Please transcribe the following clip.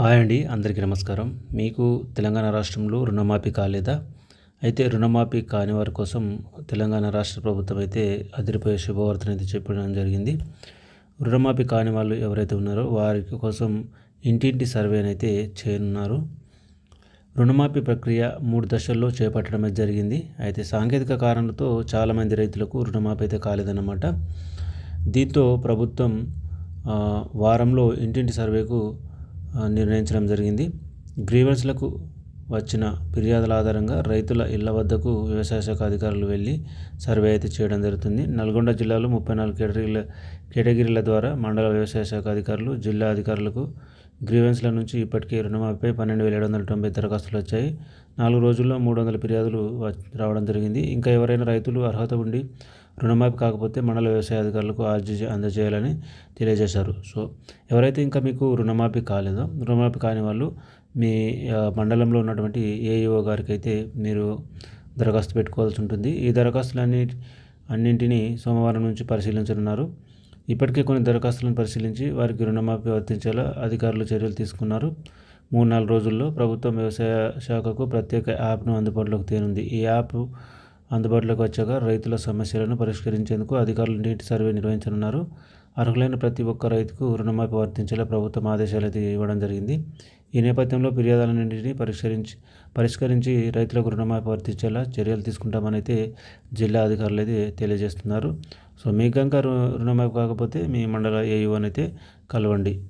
Hi అండి అందరికీ నమస్కారం. మీకు తెలంగాణ రాష్ట్రంలో రుణమాఫీ కాలేదా? అయితే రుణమాఫీ కాని వారి కోసం తెలంగాణ రాష్ట్ర ప్రభుత్వం అయితే అదిరిపోయే శుభవార్తను అయితే చెప్పడం జరిగింది. రుణమాఫీ కాని వాళ్ళు ఎవరైతే ఉన్నారో వారి కోసం ఇంటింటి సర్వేని అయితే చేయనున్నారు. రుణమాఫీ ప్రక్రియ మూడు దశల్లో చేపట్టడం అయితే జరిగింది. అయితే సాంకేతిక కారణాలతో చాలామంది రైతులకు రుణమాఫీ అయితే కాలేదన్నమాట. దీంతో ప్రభుత్వం వారంలో ఇంటింటి సర్వేకు నిర్ణయించడం జరిగింది. గ్రీవెన్స్లకు వచ్చిన ఫిర్యాదుల ఆధారంగా రైతుల ఇళ్ళ వద్దకు వ్యవసాయ శాఖ అధికారులు వెళ్ళి సర్వే అయితే చేయడం జరుగుతుంది. నల్గొండ జిల్లాలో ముప్పై నాలుగు కేటగిరీల కేటగిరీల ద్వారా మండల వ్యవసాయ శాఖ అధికారులు జిల్లా అధికారులకు గ్రీవెన్స్ల నుంచి ఇప్పటికే రుణమాఫీపై పన్నెండు వేల ఏడు వందల తొంభై దరఖాస్తులు వచ్చాయి. నాలుగు రోజుల్లో మూడు వందల ఫిర్యాదులు రావడం జరిగింది. ఇంకా ఎవరైనా రైతులు అర్హత ఉండి రుణమాఫీ కాకపోతే మండల వ్యవసాయ అధికారులకు అర్జీ అందజేయాలని తెలియజేశారు. సో ఎవరైతే ఇంకా మీకు రుణమాఫీ కాలేదో రుణమాఫీ కాని వాళ్ళు మీ మండలంలో ఉన్నటువంటి ఏఈఓ గారికి అయితే మీరు దరఖాస్తు పెట్టుకోవాల్సి ఉంటుంది. ఈ దరఖాస్తులన్నీ అన్నింటినీ సోమవారం నుంచి పరిశీలించనున్నారు. ఇప్పటికే కొన్ని దరఖాస్తులను పరిశీలించి వారికి రుణమాఫీ వర్తించేలా అధికారులు చర్యలు తీసుకున్నారు. మూడు నాలుగు రోజుల్లో ప్రభుత్వం వ్యవసాయ శాఖకు ప్రత్యేక యాప్ను అందుబాటులోకి తేనుంది. ఈ యాప్ అందుబాటులోకి వచ్చాక రైతుల సమస్యలను పరిష్కరించేందుకు అధికారులు నీటి సర్వే నిర్వహించనున్నారు. అర్హులైన ప్రతి ఒక్క రైతుకు రుణమాఫీ వర్తించేలా ప్రభుత్వం ఆదేశాలు అయితే ఇవ్వడం జరిగింది. ఈ నేపథ్యంలో ఫిర్యాదులన్నింటినీ పరిష్కరించి పరిష్కరించి రైతులకు రుణమాఫీ వర్తించేలా చర్యలు తీసుకుంటామనైతే జిల్లా అధికారులు అయితే తెలియజేస్తున్నారు. సో మీకు కనుక రు- రుణమాఫీ కాకపోతే మీ మండల ఏయూ అయితే కలవండి.